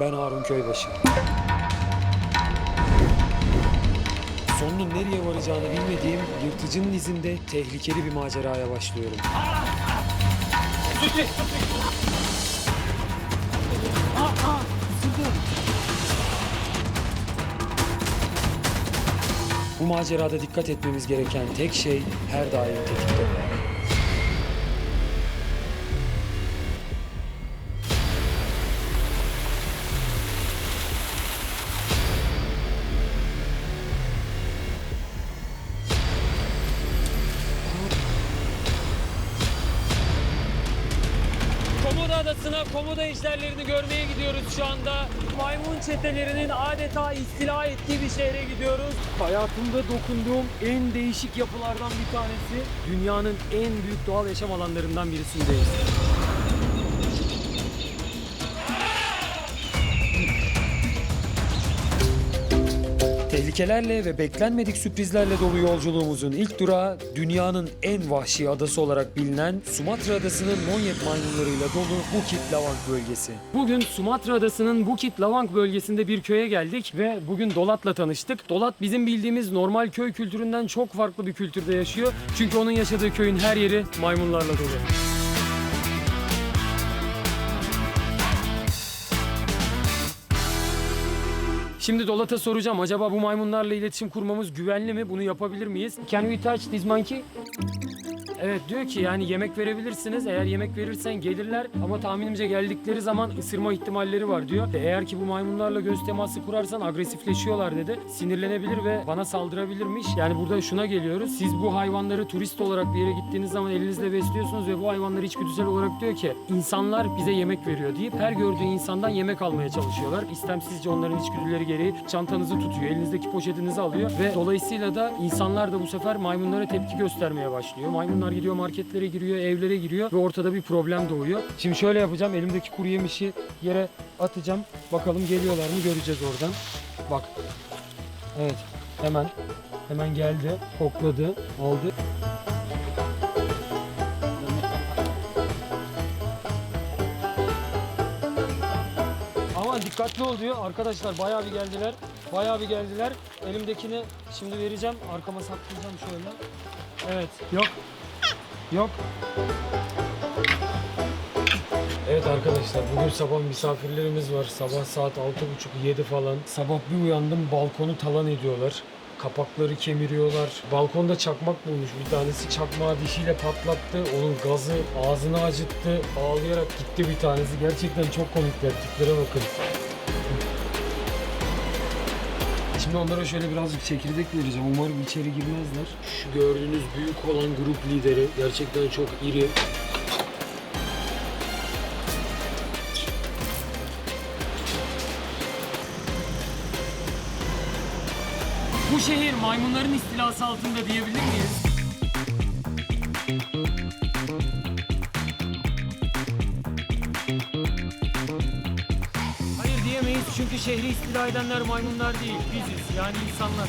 Ben Harun Köybaşı. Sonunun nereye varacağını bilmediğim yırtıcının izinde tehlikeli bir maceraya başlıyorum. Bu macerada dikkat etmemiz gereken tek şey her daim tetikte Komodo ejderlerini görmeye gidiyoruz şu anda. Maymun çetelerinin adeta istila ettiği bir şehre gidiyoruz. Hayatımda dokunduğum en değişik yapılardan bir tanesi. Dünyanın en büyük doğal yaşam alanlarından birisindeyiz. Tehlikelerle ve beklenmedik sürprizlerle dolu yolculuğumuzun ilk durağı dünyanın en vahşi adası olarak bilinen Sumatra Adası'nın Monyet maymunlarıyla dolu Bukit Lavang bölgesi. Bugün Sumatra Adası'nın Bukit Lavang bölgesinde bir köye geldik ve bugün Dolat'la tanıştık. Dolat bizim bildiğimiz normal köy kültüründen çok farklı bir kültürde yaşıyor. Çünkü onun yaşadığı köyün her yeri maymunlarla dolu. Şimdi Dolat'a soracağım. Acaba bu maymunlarla iletişim kurmamız güvenli mi? Bunu yapabilir miyiz? Can we touch this monkey? Evet diyor ki yani yemek verebilirsiniz. Eğer yemek verirsen gelirler ama tahminimce geldikleri zaman ısırma ihtimalleri var diyor. Eğer ki bu maymunlarla göz teması kurarsan agresifleşiyorlar dedi. Sinirlenebilir ve bana saldırabilirmiş. Yani burada şuna geliyoruz. Siz bu hayvanları turist olarak bir yere gittiğiniz zaman elinizle besliyorsunuz ve bu hayvanları içgüdüsel olarak diyor ki insanlar bize yemek veriyor deyip her gördüğü insandan yemek almaya çalışıyorlar. İstemsizce onların içgüdüleri gereği çantanızı tutuyor, elinizdeki poşetinizi alıyor ve dolayısıyla da insanlar da bu sefer maymunlara tepki göstermeye başlıyor. Maymunlar gidiyor marketlere giriyor, evlere giriyor ve ortada bir problem doğuyor. Şimdi şöyle yapacağım. Elimdeki kuru yemişi yere atacağım. Bakalım geliyorlar mı göreceğiz oradan. Bak. Evet. Hemen. Hemen geldi. Kokladı. Aldı. Ama dikkatli ol diyor. Arkadaşlar bayağı bir geldiler. Bayağı bir geldiler. Elimdekini şimdi vereceğim. Arkama saklayacağım şöyle. Evet. Yok. Yok. Evet arkadaşlar bugün sabah misafirlerimiz var. Sabah saat 6.30-7 falan. Sabah bir uyandım balkonu talan ediyorlar. Kapakları kemiriyorlar. Balkonda çakmak bulmuş bir tanesi. Çakmağı dişiyle patlattı. Onun gazı ağzını acıttı. Ağlayarak gitti bir tanesi. Gerçekten çok komikler. Tiplere bakın. Şimdi onlara şöyle birazcık çekirdek vereceğim. Umarım içeri girmezler. Şu gördüğünüz büyük olan grup lideri gerçekten çok iri. Şehir maymunların istilası altında diyebilir miyiz? Hayır diyemeyiz çünkü şehri istila edenler maymunlar değil, biziz yani insanlar.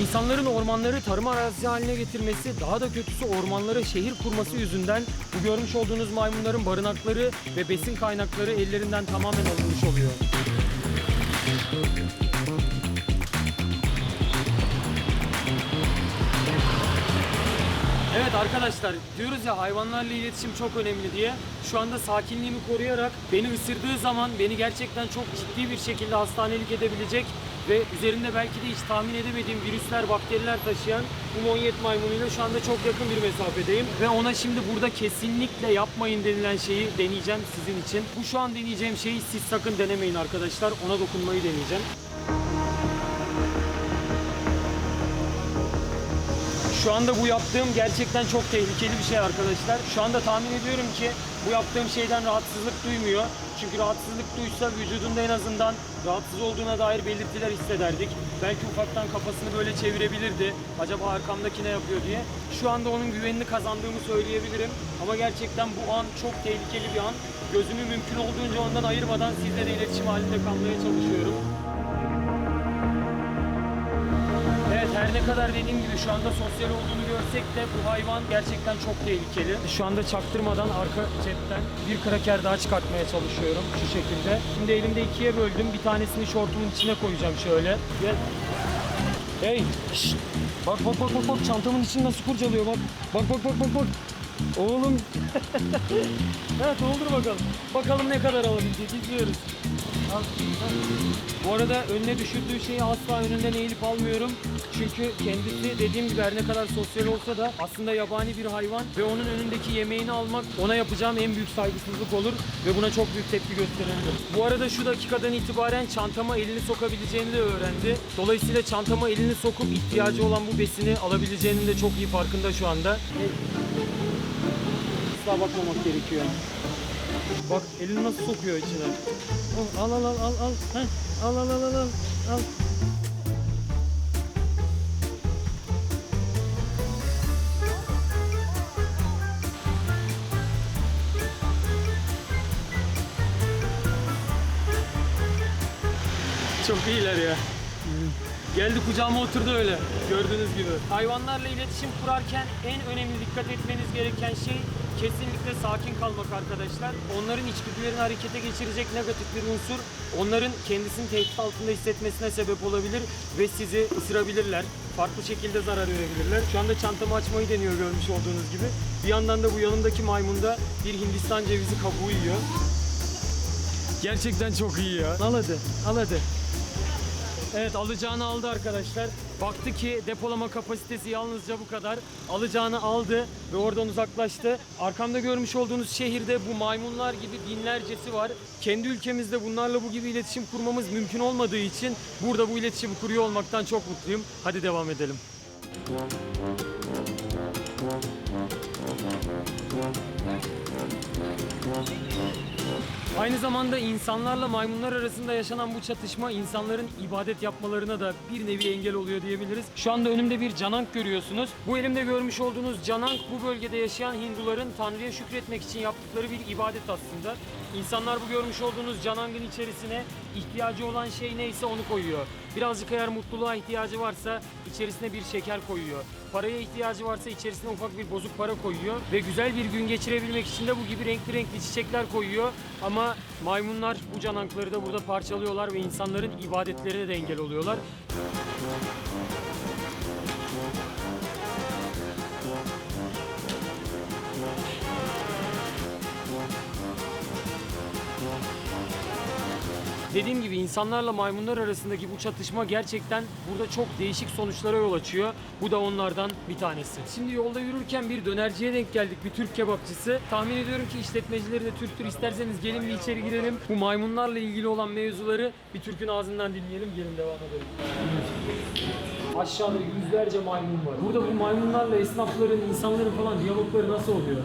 İnsanların ormanları tarım arazisi haline getirmesi, daha da kötüsü ormanlara şehir kurması yüzünden bu görmüş olduğunuz maymunların barınakları ve besin kaynakları ellerinden tamamen alınmış oluyor. Evet arkadaşlar diyoruz ya hayvanlarla iletişim çok önemli diye. Şu anda sakinliğimi koruyarak beni ısırdığı zaman beni gerçekten çok ciddi bir şekilde hastanelik edebilecek ve üzerinde belki de hiç tahmin edemediğim virüsler, bakteriler taşıyan bu monyet maymunuyla şu anda çok yakın bir mesafedeyim. Ve ona şimdi burada kesinlikle yapmayın denilen şeyi deneyeceğim sizin için. Bu şu an deneyeceğim şeyi siz sakın denemeyin arkadaşlar. Ona dokunmayı deneyeceğim. Şu anda bu yaptığım gerçekten çok tehlikeli bir şey arkadaşlar. Şu anda tahmin ediyorum ki bu yaptığım şeyden rahatsızlık duymuyor. Çünkü rahatsızlık duysa vücudunda en azından rahatsız olduğuna dair belirtiler hissederdik. Belki ufaktan kafasını böyle çevirebilirdi. Acaba arkamdaki ne yapıyor diye. Şu anda onun güvenini kazandığımı söyleyebilirim. Ama gerçekten bu an çok tehlikeli bir an. Gözümü mümkün olduğunca ondan ayırmadan sizle de iletişim halinde kalmaya çalışıyorum. Her ne kadar dediğim gibi şu anda sosyal olduğunu görsek de bu hayvan gerçekten çok tehlikeli. Şu anda çaktırmadan arka cepten bir kraker daha çıkartmaya çalışıyorum şu şekilde. Şimdi elimde ikiye böldüm. Bir tanesini şortumun içine koyacağım şöyle. Gel. Hey! şşt! Bak bak bak bak bak çantamın içini nasıl kurcalıyor bak. Bak bak bak bak bak. Oğlum. evet doldur bakalım. Bakalım ne kadar alabilecek izliyoruz. Bu arada önüne düşürdüğü şeyi asla önünden eğilip almıyorum. Çünkü kendisi dediğim gibi her ne kadar sosyal olsa da aslında yabani bir hayvan ve onun önündeki yemeğini almak ona yapacağım en büyük saygısızlık olur ve buna çok büyük tepki gösterebilirim. Bu arada şu dakikadan itibaren çantama elini sokabileceğini de öğrendi. Dolayısıyla çantama elini sokup ihtiyacı olan bu besini alabileceğinin de çok iyi farkında şu anda. Asla bakmamak gerekiyor. Bak elini nasıl sokuyor içine. Al al al al al. Heh, Al al al al al. al. Çok iyiler ya. Geldi kucağıma oturdu öyle gördüğünüz gibi. Hayvanlarla iletişim kurarken en önemli dikkat etmeniz gereken şey kesinlikle sakin kalmak arkadaşlar. Onların içgüdülerini harekete geçirecek negatif bir unsur onların kendisini tehdit altında hissetmesine sebep olabilir ve sizi ısırabilirler. Farklı şekilde zarar verebilirler. Şu anda çantamı açmayı deniyor görmüş olduğunuz gibi. Bir yandan da bu yanımdaki maymunda bir Hindistan cevizi kabuğu yiyor. Gerçekten çok iyi ya. Al hadi, al hadi. Evet alacağını aldı arkadaşlar. Baktı ki depolama kapasitesi yalnızca bu kadar. Alacağını aldı ve oradan uzaklaştı. Arkamda görmüş olduğunuz şehirde bu maymunlar gibi binlercesi var. Kendi ülkemizde bunlarla bu gibi iletişim kurmamız mümkün olmadığı için burada bu iletişimi kuruyor olmaktan çok mutluyum. Hadi devam edelim. Aynı zamanda insanlarla maymunlar arasında yaşanan bu çatışma insanların ibadet yapmalarına da bir nevi engel oluyor diyebiliriz. Şu anda önümde bir canank görüyorsunuz. Bu elimde görmüş olduğunuz canank bu bölgede yaşayan Hinduların Tanrı'ya şükretmek için yaptıkları bir ibadet aslında. İnsanlar bu görmüş olduğunuz canangın içerisine ihtiyacı olan şey neyse onu koyuyor. Birazcık eğer mutluluğa ihtiyacı varsa içerisine bir şeker koyuyor. Paraya ihtiyacı varsa içerisine ufak bir bozuk para koyuyor ve güzel bir gün geçirebilmek için de bu gibi renkli renkli çiçekler koyuyor. Ama maymunlar bu canankları da burada parçalıyorlar ve insanların ibadetlerine de engel oluyorlar. Dediğim gibi insanlarla maymunlar arasındaki bu çatışma gerçekten burada çok değişik sonuçlara yol açıyor. Bu da onlardan bir tanesi. Şimdi yolda yürürken bir dönerciye denk geldik. Bir Türk kebapçısı. Tahmin ediyorum ki işletmecileri de Türktür. İsterseniz gelin bir içeri girelim. Bu maymunlarla ilgili olan mevzuları bir Türk'ün ağzından dinleyelim. Gelin devam edelim. Aşağıda yüzlerce maymun var. Burada bu maymunlarla esnafların, insanların falan diyalogları nasıl oluyor?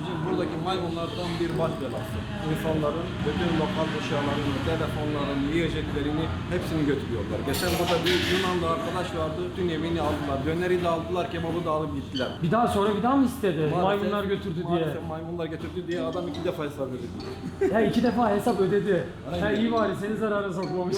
Bizim buradaki maymunlardan bir baş belası. İnsanların bütün lokal eşyalarını, telefonlarını, yiyeceklerini hepsini götürüyorlar. Geçen burada bir Yunanlı arkadaş vardı, bütün yemeğini aldılar. Döneri de aldılar, kebabı da alıp gittiler. Bir daha sonra bir daha mı istedi? Maalesef- Maymunlar götürdü diye. Maalesef maymunlar götürdü diye adam iki defa hesap ödedi. Ya iki defa hesap ödedi. Ha Aynen. iyi bari seni zarara sokmamış.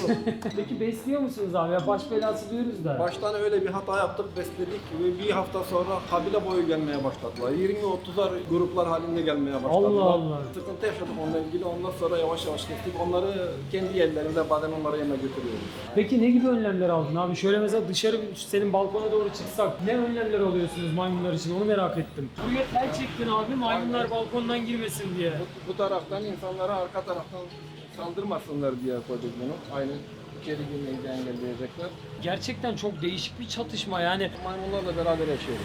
Peki besliyor musunuz abi? Ya baş belası diyoruz da. Baştan öyle bir hata yaptık, besledik ve bir hafta sonra kabile boyu gelmeye başladılar. 20-30'ar gruplar halinde gelmeye başladılar. Allah Allah. Sıkıntı yaşadık onunla ilgili. Ondan sonra yavaş yavaş kestik. Onları kendi yerlerinde bazen onlara yeme götürüyoruz. Peki ne gibi önlemler aldın abi? Şöyle mesela dışarı senin balkona doğru çıksak ne önlemler alıyorsunuz maymunlar için onu merak ettim. Buraya tel çektin abi maymunlar balkondan girmesin diye. Bu, bu taraftan insanlara arka taraftan saldırmasınlar diye koyduk bunu. Aynı içeri girmeyi de engelleyecekler. Gerçekten çok değişik bir çatışma yani. Maymunlarla beraber yaşıyoruz.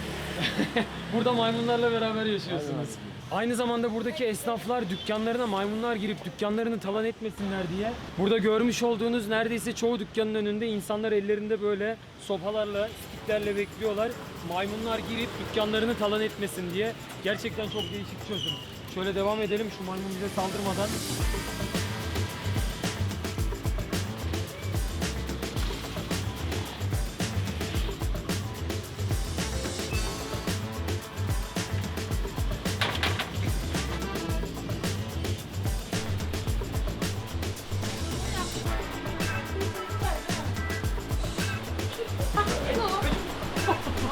Burada maymunlarla beraber yaşıyorsunuz. Aynı zamanda buradaki esnaflar dükkanlarına maymunlar girip dükkanlarını talan etmesinler diye. Burada görmüş olduğunuz neredeyse çoğu dükkanın önünde insanlar ellerinde böyle sopalarla, stiklerle bekliyorlar. Maymunlar girip dükkanlarını talan etmesin diye. Gerçekten çok değişik çözüm. Şöyle devam edelim şu maymun bize saldırmadan.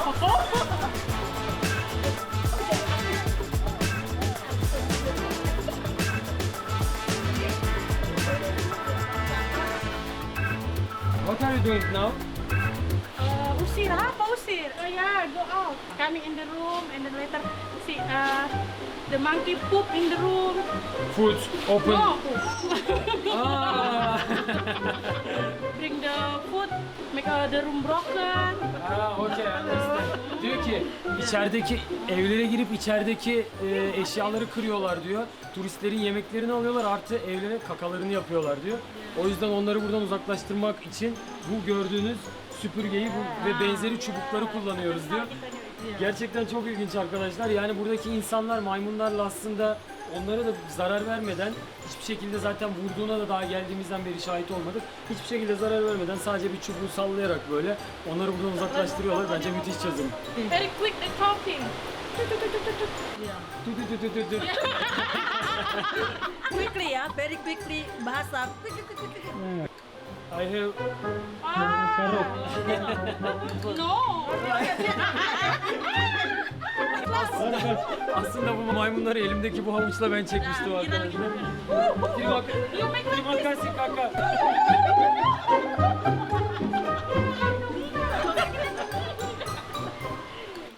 What are you doing now? Uh, usir, ha? usir? Oh yeah, go out. Coming in the room and then later see uh, the monkey poop in the room. Food open. No. ah. Bring the food, make uh, the room broken. Ah. Ki içerideki evlere girip içerideki e, eşyaları kırıyorlar diyor. Turistlerin yemeklerini alıyorlar artı evlere kakalarını yapıyorlar diyor. O yüzden onları buradan uzaklaştırmak için bu gördüğünüz süpürgeyi bu ve benzeri çubukları kullanıyoruz diyor. Gerçekten çok ilginç arkadaşlar. Yani buradaki insanlar maymunlarla aslında onlara da zarar vermeden hiçbir şekilde zaten vurduğuna da daha geldiğimizden beri şahit olmadık. Hiçbir şekilde zarar vermeden sadece bir çubuğu sallayarak böyle onları buradan uzaklaştırıyorlar. Bence müthiş çözüm. Very quick the talking. Tü tü tü tü tü tü. quickly ya, very quickly bahasa. I have Ah, no. aslında bu maymunları elimdeki bu havuçla ben çekmiştim arkadaşlar. Terima terima kasih kakak.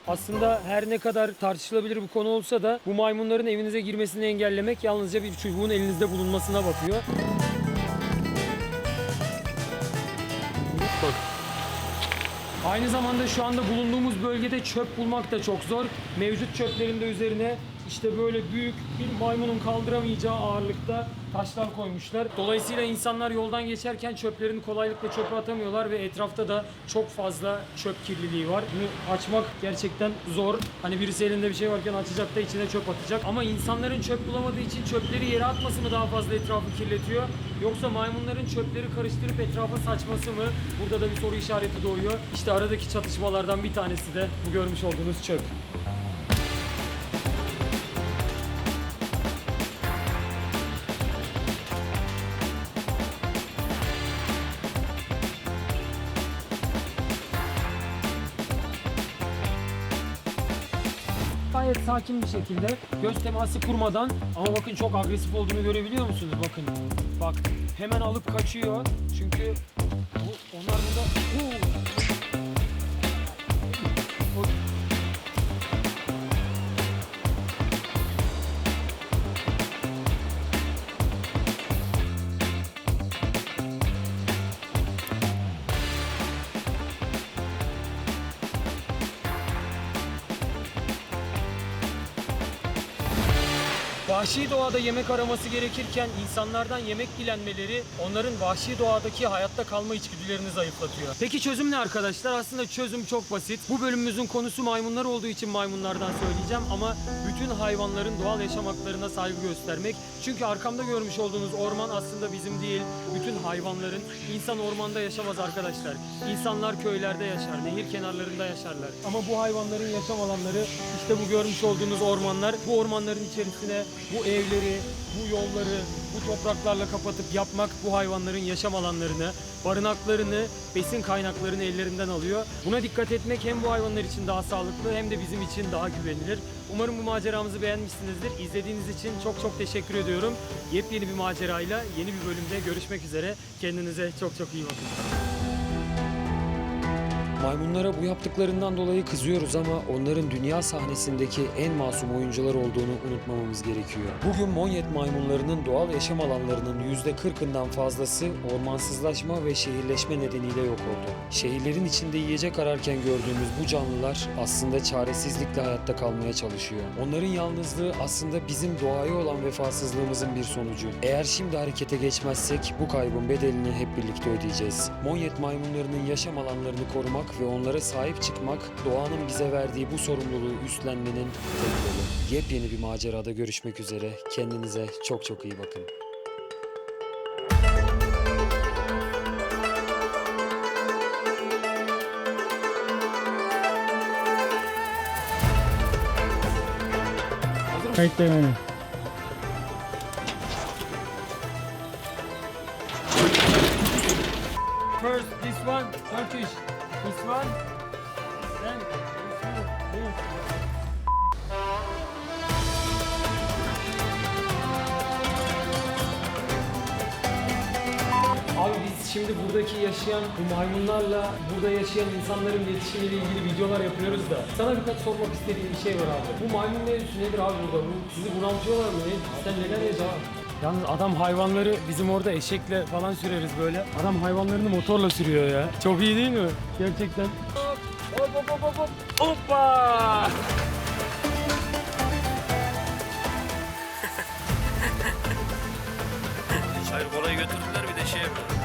Aslında her ne kadar tartışılabilir bir konu olsa da bu maymunların evinize girmesini engellemek yalnızca bir çubuğun elinizde bulunmasına bakıyor. Aynı zamanda şu anda bulunduğumuz bölgede çöp bulmak da çok zor. Mevcut çöplerin de üzerine işte böyle büyük bir maymunun kaldıramayacağı ağırlıkta taşlar koymuşlar. Dolayısıyla insanlar yoldan geçerken çöplerini kolaylıkla çöpe atamıyorlar ve etrafta da çok fazla çöp kirliliği var. Bunu açmak gerçekten zor. Hani birisi elinde bir şey varken açacak da içine çöp atacak. Ama insanların çöp bulamadığı için çöpleri yere atması mı daha fazla etrafı kirletiyor? Yoksa maymunların çöpleri karıştırıp etrafa saçması mı? Burada da bir soru işareti doğuyor. İşte aradaki çatışmalardan bir tanesi de bu görmüş olduğunuz çöp. Gayet sakin bir şekilde göz teması kurmadan ama bakın çok agresif olduğunu görebiliyor musunuz? Bakın bak hemen alıp kaçıyor çünkü bu, onlar burada Oo! Vahşi doğada yemek araması gerekirken insanlardan yemek dilenmeleri onların vahşi doğadaki hayatta kalma içgüdülerini zayıflatıyor. Peki çözüm ne arkadaşlar? Aslında çözüm çok basit. Bu bölümümüzün konusu maymunlar olduğu için maymunlardan söyleyeceğim ama bütün hayvanların doğal yaşam haklarına saygı göstermek. Çünkü arkamda görmüş olduğunuz orman aslında bizim değil, bütün hayvanların. İnsan ormanda yaşamaz arkadaşlar. İnsanlar köylerde yaşar, nehir kenarlarında yaşarlar. Ama bu hayvanların yaşam alanları işte bu görmüş olduğunuz ormanlar. Bu ormanların içerisine bu evleri, bu yolları, bu topraklarla kapatıp yapmak bu hayvanların yaşam alanlarını, barınaklarını, besin kaynaklarını ellerinden alıyor. Buna dikkat etmek hem bu hayvanlar için daha sağlıklı hem de bizim için daha güvenilir. Umarım bu maceramızı beğenmişsinizdir. İzlediğiniz için çok çok teşekkür ediyorum. Yepyeni bir macerayla yeni bir bölümde görüşmek üzere. Kendinize çok çok iyi bakın. Maymunlara bu yaptıklarından dolayı kızıyoruz ama onların dünya sahnesindeki en masum oyuncular olduğunu unutmamamız gerekiyor. Bugün monyet maymunlarının doğal yaşam alanlarının %40'ından fazlası ormansızlaşma ve şehirleşme nedeniyle yok oldu. Şehirlerin içinde yiyecek ararken gördüğümüz bu canlılar aslında çaresizlikle hayatta kalmaya çalışıyor. Onların yalnızlığı aslında bizim doğaya olan vefasızlığımızın bir sonucu. Eğer şimdi harekete geçmezsek bu kaybın bedelini hep birlikte ödeyeceğiz. Monyet maymunlarının yaşam alanlarını korumak ve onlara sahip çıkmak doğanın bize verdiği bu sorumluluğu üstlenmenin tek yolu. Yepyeni bir macerada görüşmek üzere. Kendinize çok çok iyi bakın. Kayıtta yani. Turkish. This one. Abi biz şimdi buradaki yaşayan bu maymunlarla burada yaşayan insanların iletişimiyle ilgili videolar yapıyoruz da sana birkaç sormak istediğim bir şey var abi. Bu maymun mevzusu nedir abi burada? Bu sizi bunaltıyorlar mı? Sen neden yaşıyorsun? Yalnız adam hayvanları bizim orada eşekle falan süreriz böyle. Adam hayvanlarını motorla sürüyor ya. Çok iyi değil mi? Gerçekten. Hop hop hop hop hop. Hoppa! Hayır kolayı götürdüler bir de şey yapıyor.